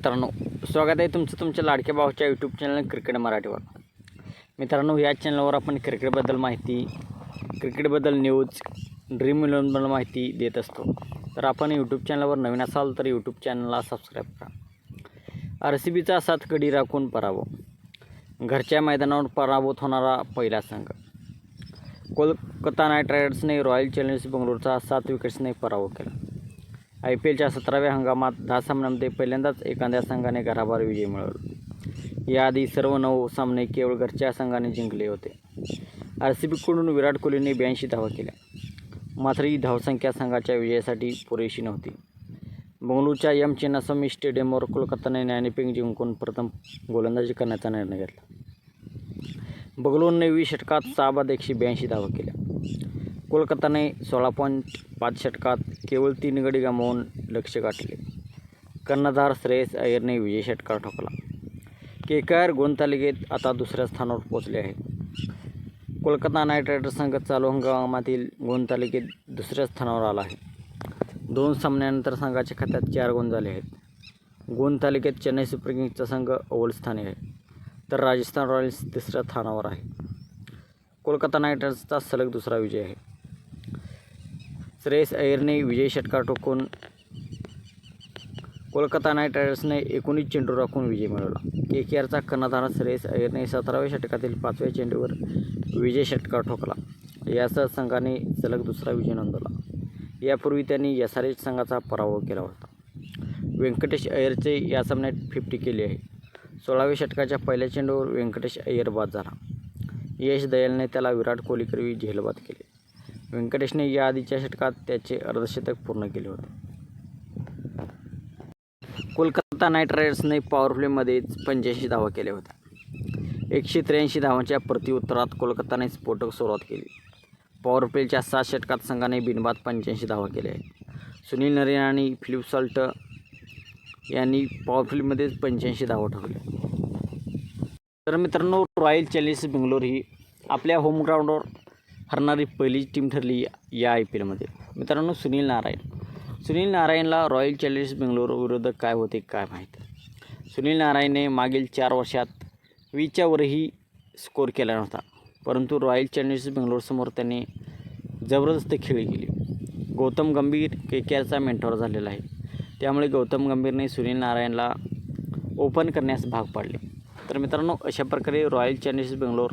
मित्रांनो स्वागत आहे तुमचं तुमच्या लाडक्या भावाच्या यूट्यूब चॅनल क्रिकेट मराठीवर. मित्रांनो या चॅनलवर आपण क्रिकेटबद्दल माहिती क्रिकेटबद्दल न्यूज ड्रीम इलेवनबद्दल माहिती देत असतो. तर आपण यूट्यूब चॅनलवर नवीन असाल तर यूट्यूब चॅनलला सबस्क्राईब करा. आर सी बीचा सात कडी राखून पराभव. घरच्या मैदानावर पराभूत होणारा पहिला संघ. कोलकाता नाईट रायडर्सने रॉयल चॅलेंजर्स बंगलोरचा सात विकेट्सने पराभव केला. आय पी एलच्या सतराव्या हंगामात दहा सामन्यांमध्ये पहिल्यांदाच एखाद्या संघाने घराबार विजय मिळवला. याआधी सर्व नऊ सामने केवळ घरच्या संघाने जिंकले होते. आर सी बीकडून विराट कोहलीने ब्याऐंशी धावा केल्या. मात्र ही धावसंख्या संघाच्या विजयासाठी पुरेशी नव्हती. बंगळूरच्या एम चिन्नास्वामी स्टेडियमवर कोलकाताने नाणेफेक जिंकून प्रथम गोलंदाजी करण्याचा निर्णय घेतला. बंगलोरने वीस षटकात सहा बाद एकशे ब्याऐंशी धावा केल्या. कोलकाताने सोळा पॉईंट पाच षटकात केवळ तीन गडी गमावून लक्ष गाठले. कर्णधार श्रेयस अय्यरने विजय षटकार ठोकला. के के आर गुणतालिकेत आता दुसऱ्या स्थानावर पोहोचले आहे. कोलकाता नाईट रायडर्स संघ चालू हंगामातील गुणतालिकेत दुसऱ्या स्थानावर आला आहे. दोन सामन्यानंतर संघाच्या खात्यात चार गुण झाले आहेत. गुण तालिकेत चेन्नई सुपर किंग्सचा संघ अव्वल स्थानी आहे तर राजस्थान रॉयल्स तिसऱ्या स्थानावर आहे. कोलकाता नाईट रायडर्सचा सलग दुसरा विजय आहे. श्रेयस अय्यरने विजय षटकार ठोकून कोलकाता नाईट रायडर्सने एकोणीस चेंडू राखून विजय मिळवला. के के आरचा कर्णधार श्रेयस अय्यरने सतराव्या षटकातील पाचव्या चेंडूवर विजय षटकार ठोकला. यासह संघाने सलग दुसरा विजय नोंदवला. यापूर्वी त्यांनी एस आर एच संघाचा पराभव केला होता. व्यंकटेश अय्यरचे या सामन्यात फिफ्टी केली आहे. सोळाव्या षटकाच्या पहिल्या चेंडूवर व्यंकटेश अय्यर बाद झाला. यश दयालने त्याला विराट कोहलीकरवी झेलबाद केले. व्यंकटेशने या आधीच्या षटकात त्याचे अर्धशतक पूर्ण केले होते. कोलकाता नाईट रायडर्सने पॉवरप्लेमध्येच पंच्याऐंशी धावा केल्या होत्या. एकशे त्र्याऐंशी धावांच्या प्रत्युत्तरात कोलकाताने स्फोटक सुरुवात केली. पॉवर प्लेच्या सात षटकात संघाने बिनबाद पंच्याऐंशी धावा केल्या आहेत. सुनील नरेन आणि फिलिप सॉल्ट यांनी पॉवर पंच्याऐंशी धावा ठोकल्या. तर मित्रांनो रॉयल चॅलेंजर्स बेंगलोर ही आपल्या होम ग्राउंडवर हरणारी पहिली टीम ठरली या आय पी एलमध्ये मित्रांनो सुनील नारायण. सुनील नारायणला रॉयल चॅलेंजर्स बेंगलोर विरुद्ध काय होते काय माहीत? सुनील नारायणने मागील चार वर्षात वीच्यावरही स्कोर केला नव्हता. परंतु रॉयल चॅलेंजर्स बेंगलोरसमोर त्यांनी जबरदस्त खेळी केली. गौतम गंभीर के के आरचा मेंटॉर झालेला आहे. त्यामुळे गौतम गंभीरने सुनील नारायणला ओपन करण्यास भाग पाडले. तर मित्रांनो अशा प्रकारे रॉयल चॅलेंजर्स बेंगलोर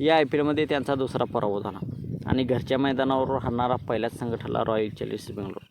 या आय पी एलमध्ये त्यांचा दुसरा पराभव झाला. आणि घरच्या मैदानावर राहणारा पहिलाच संघ ठरला रॉयल चॅलेंजर्स बेंगलोर